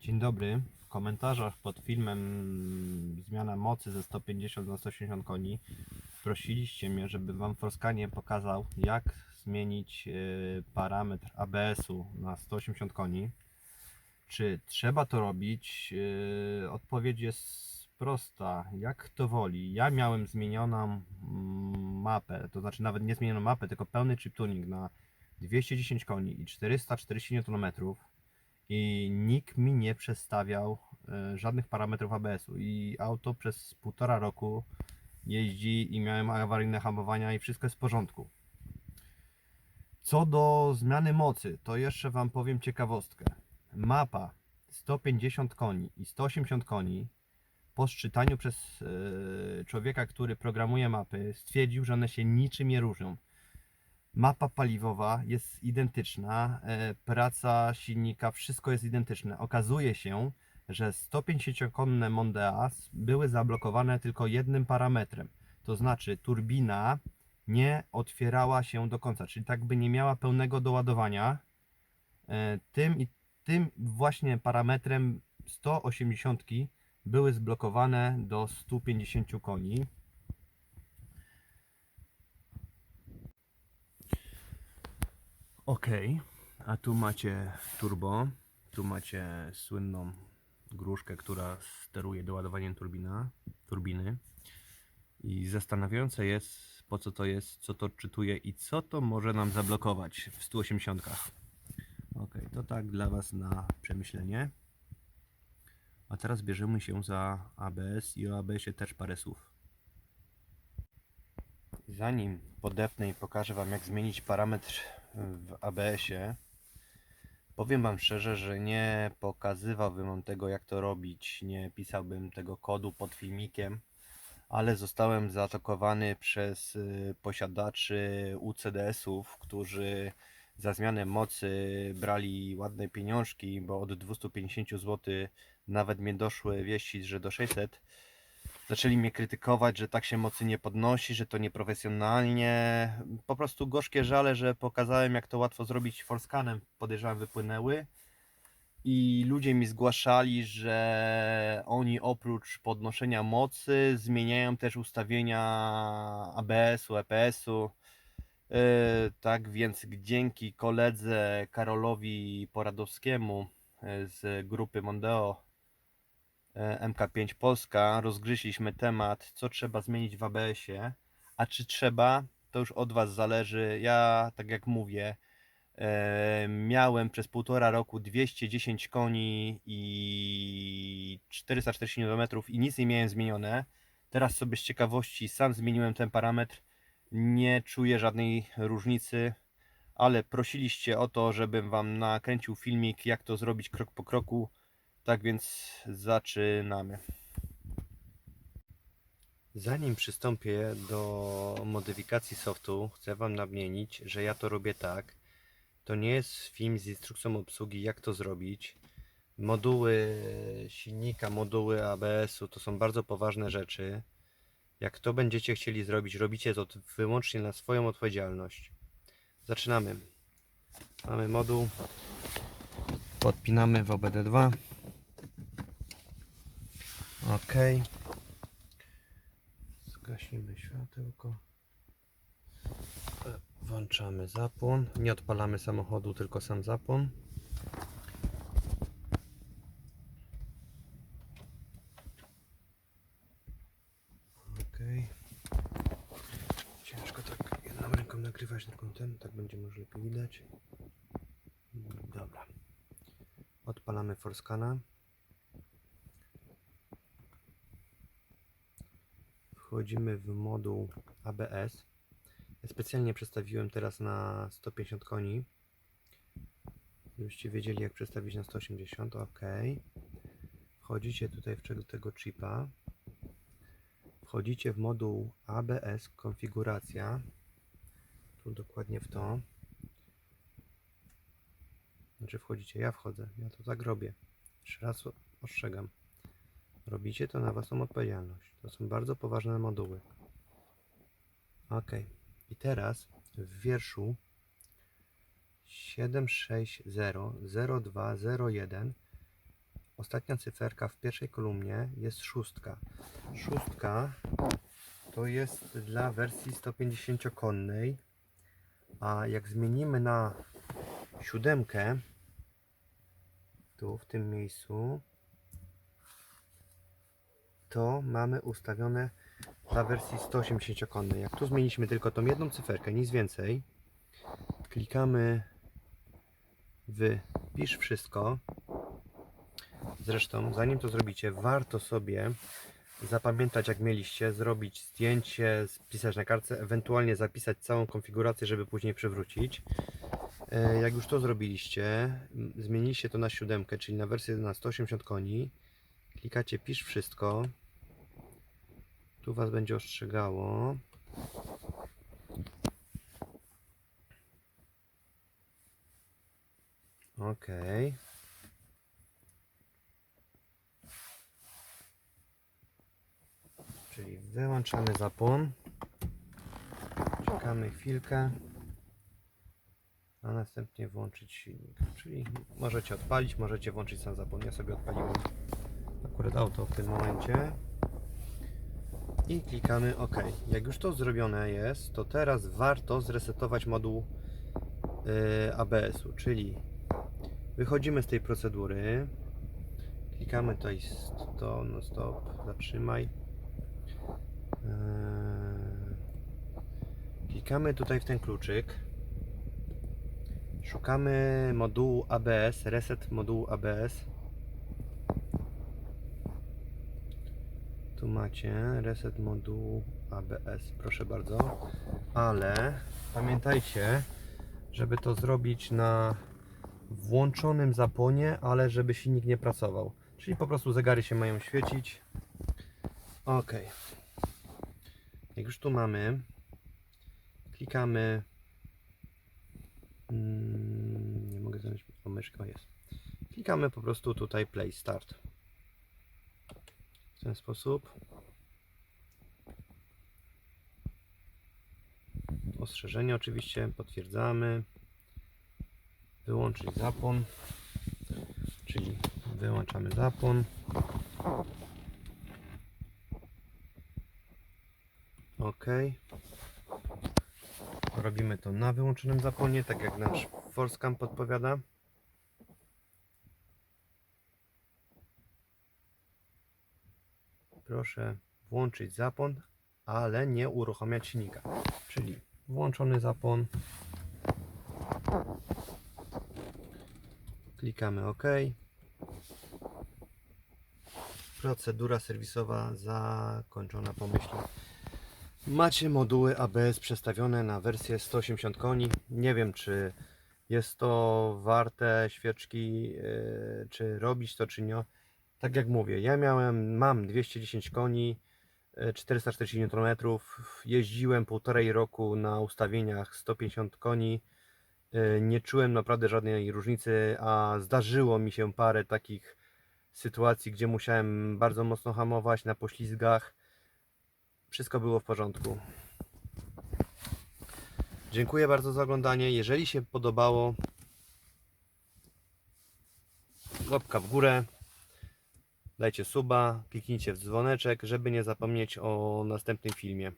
Dzień dobry. W komentarzach pod filmem Zmiana mocy ze 150 na 180 koni prosiliście mnie, żeby Wam w Forskanie pokazał, jak zmienić e, parametr ABS-u na 180 koni. Czy trzeba to robić? E, Odpowiedź jest prosta. Jak kto woli. Ja miałem zmienioną mm, mapę, to znaczy nawet nie zmienioną mapę, tylko pełny chip tuning na 210 koni i 440 Nm i nikt mi nie przestawiał e, żadnych parametrów ABS-u i auto przez półtora roku jeździ i miałem awaryjne hamowania i wszystko jest w porządku. Co do zmiany mocy, to jeszcze Wam powiem ciekawostkę. Mapa 150 koni i 180 koni po szczytaniu przez e, człowieka, który programuje mapy, stwierdził, że one się niczym nie różnią. Mapa paliwowa jest identyczna, e, praca silnika, wszystko jest identyczne. Okazuje się, że 150-konne Mondeas były zablokowane tylko jednym parametrem. To znaczy turbina nie otwierała się do końca, czyli tak by nie miała pełnego doładowania. E, Tym i tym właśnie parametrem 180 były zblokowane do 150 koni. Ok, a tu macie turbo, tu macie słynną gruszkę, która steruje doładowaniem turbina, turbiny. I zastanawiające jest, po co to jest, co to odczytuje i co to może nam zablokować w 180. Ok, to tak dla Was na przemyślenie. A teraz bierzemy się za ABS i o ABS-ie też parę słów. Zanim podepnę i pokażę Wam jak zmienić parametr w ABS-ie, powiem Wam szczerze, że nie pokazywałbym Wam tego jak to robić, nie pisałbym tego kodu pod filmikiem, ale zostałem zaatakowany przez y, posiadaczy UCDS-ów, którzy za zmianę mocy brali ładne pieniążki, bo od 250 zł nawet mnie doszły wieści, że do 600 zaczęli mnie krytykować, że tak się mocy nie podnosi, że to nieprofesjonalnie. Po prostu gorzkie żale, że pokazałem jak to łatwo zrobić Forskanem, podejrzewam wypłynęły. I ludzie mi zgłaszali, że oni oprócz podnoszenia mocy zmieniają też ustawienia ABS-u, EPS-u. Yy, tak więc dzięki koledze Karolowi Poradowskiemu yy, z grupy Mondeo e, MK5 Polska rozgryźliśmy temat, co trzeba zmienić w ABS-ie, a czy trzeba, to już od Was zależy. Ja, tak jak mówię, e, miałem przez półtora roku 210 koni i 440 Nm i nic nie miałem zmienione. Teraz sobie z ciekawości sam zmieniłem ten parametr. Nie czuję żadnej różnicy, ale prosiliście o to, żebym Wam nakręcił filmik, jak to zrobić krok po kroku. Tak więc zaczynamy. Zanim przystąpię do modyfikacji softu, chcę Wam nadmienić, że ja to robię tak. To nie jest film z instrukcją obsługi, jak to zrobić. Moduły silnika, moduły ABS-u to są bardzo poważne rzeczy. Jak to będziecie chcieli zrobić, robicie to wyłącznie na swoją odpowiedzialność. Zaczynamy. Mamy moduł. Podpinamy w OBD2. Ok. Zgasimy światełko. Włączamy zapłon. Nie odpalamy samochodu, tylko sam zapłon. Ok. Ciężko tak jedną ręką nagrywać na ten, tak będzie może lepiej widać. Dobra. Odpalamy Forskana. Wchodzimy w moduł ABS. Ja specjalnie przestawiłem teraz na 150 koni. Żebyście wiedzieli jak przestawić na 180. OK. Wchodzicie tutaj w tego chipa. Wchodzicie w moduł ABS konfiguracja. Tu dokładnie w to. Znaczy wchodzicie, ja wchodzę. Ja to tak robię. Jeszcze raz ostrzegam. Robicie to na własną odpowiedzialność. To są bardzo poważne moduły. Ok. I teraz w wierszu 7600201 ostatnia cyferka w pierwszej kolumnie jest szóstka. Szóstka to jest dla wersji 150-konnej, a jak zmienimy na siódemkę, tu w tym miejscu, to mamy ustawione dla wersji 180-konnej. Jak tu zmieniliśmy tylko tą jedną cyferkę, nic więcej, klikamy w pisz wszystko. Zresztą, zanim to zrobicie, warto sobie zapamiętać, jak mieliście, zrobić zdjęcie, spisać na kartce, ewentualnie zapisać całą konfigurację, żeby później przywrócić. E, Jak już to zrobiliście, zmieniliście to na siódemkę, czyli na wersję na 180 koni, klikacie pisz wszystko. Tu Was będzie ostrzegało. Ok. Czyli wyłączamy zapłon. Czekamy chwilkę. A następnie włączyć silnik. Czyli możecie odpalić, możecie włączyć sam zapłon. Ja sobie odpaliłem akurat auto w tym momencie. I klikamy OK. Jak już to zrobione jest, to teraz warto zresetować moduł yy, ABS-u, czyli wychodzimy z tej procedury, klikamy tutaj stop, no stop, zatrzymaj. Yy, Klikamy tutaj w ten kluczyk. Szukamy modułu ABS, reset modułu ABS. Macie reset modułu ABS, proszę bardzo. Ale pamiętajcie, żeby to zrobić na włączonym zapłonie, ale żeby silnik nie pracował. Czyli po prostu zegary się mają świecić. Ok. Jak już tu mamy, klikamy. Mm, nie mogę znaleźć o myszkę, o jest. Klikamy po prostu tutaj play start. W ten sposób. Ostrzeżenie oczywiście potwierdzamy. Wyłączyć zapłon. Czyli wyłączamy zapłon. OK. Robimy to na wyłączonym zapłonie, tak jak nasz Forscam podpowiada. Proszę włączyć zapłon, ale nie uruchamiać silnika. Czyli włączony zapłon. Klikamy OK. Procedura serwisowa zakończona pomyślnie. Macie moduły ABS przestawione na wersję 180 koni. Nie wiem, czy jest to warte świeczki, yy, czy robić to, czy nie. Tak jak mówię, ja miałem, mam 210 koni, 440 Nm. Jeździłem półtorej roku na ustawieniach 150 koni. Yy, Nie czułem naprawdę żadnej różnicy, a zdarzyło mi się parę takich sytuacji, gdzie musiałem bardzo mocno hamować na poślizgach wszystko było w porządku. Dziękuję bardzo za oglądanie. Jeżeli się podobało, łapka w górę, dajcie suba, kliknijcie w dzwoneczek, żeby nie zapomnieć o następnym filmie.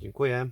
Dziękuję.